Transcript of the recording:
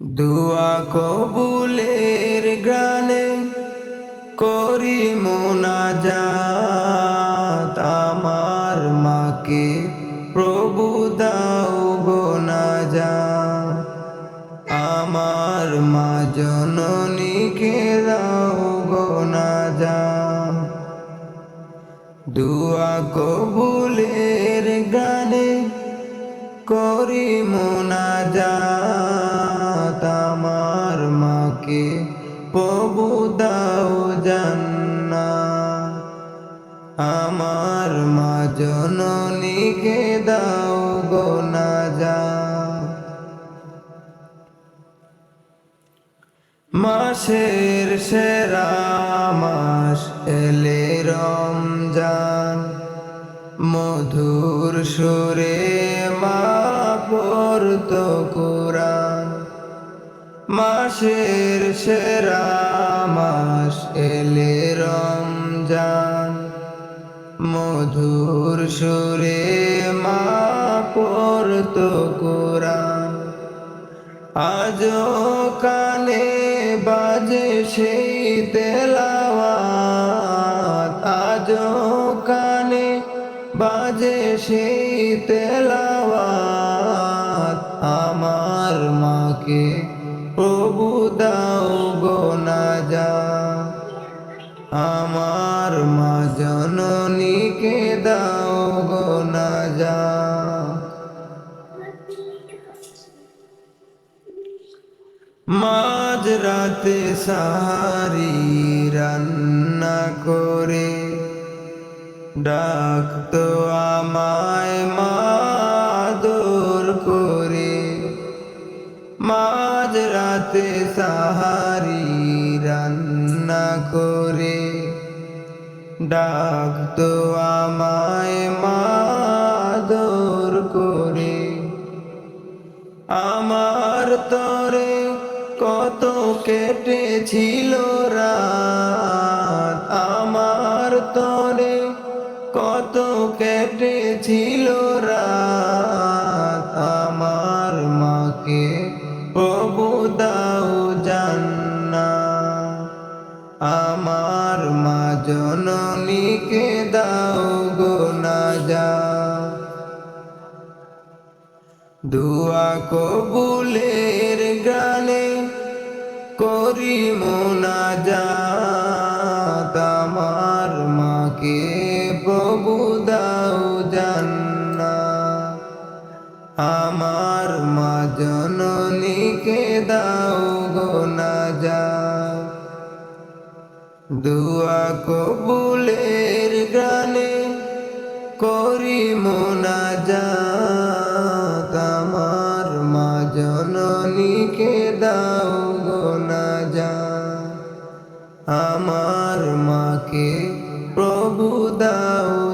দুয়া কবুলের গানে করি মোনাজাত। আমার মাকে প্রভু দাও গোনাজা আমার মা জননীকে দাও গোনাজা দুয়া কবুলের গানে করি আমার মাকে প্রভু দাও জান্না আমার মা জননীকে দাও গোনাজা মাসের সেরা মাস এলে রমজান। মধুর সুরে মা পড়ত কোরআন। মাসের সেরা মাস এলে রমজান। মধুর সুরে মা পড়ত কোরআন। আজও কানে বাজে সেই তেলাওয়াত। আজও কানে বাজে সেই তেলাওয়াত। আমার মাকে প্রভু দাও গোনাজা আমার মা জননীকে দাও গোনাজা মাঝ রাতে সাহারি রান্না করে ডাকতো আমায় মাদর রাতে সাহারি রান্না করে। ডাক ডাকতো আমায় মাদর করে। আমার তরে কত কেটেছিল রাত। আমার তরে কত কেটেছিল রাত। আমার মাকে প্রভু দাও জান্না আমার মা জননীকে দাও গোনাজা দুয়া কবুলের গানে করি মোনাজাত আমার মাকে প্রভু আমার মা জননীকে দাও গো না যা। দুয়া কবুলের গানে করি মোনা যা আমার মা জননীকে দাও গো না যা। আমার মাকে প্রভু দাও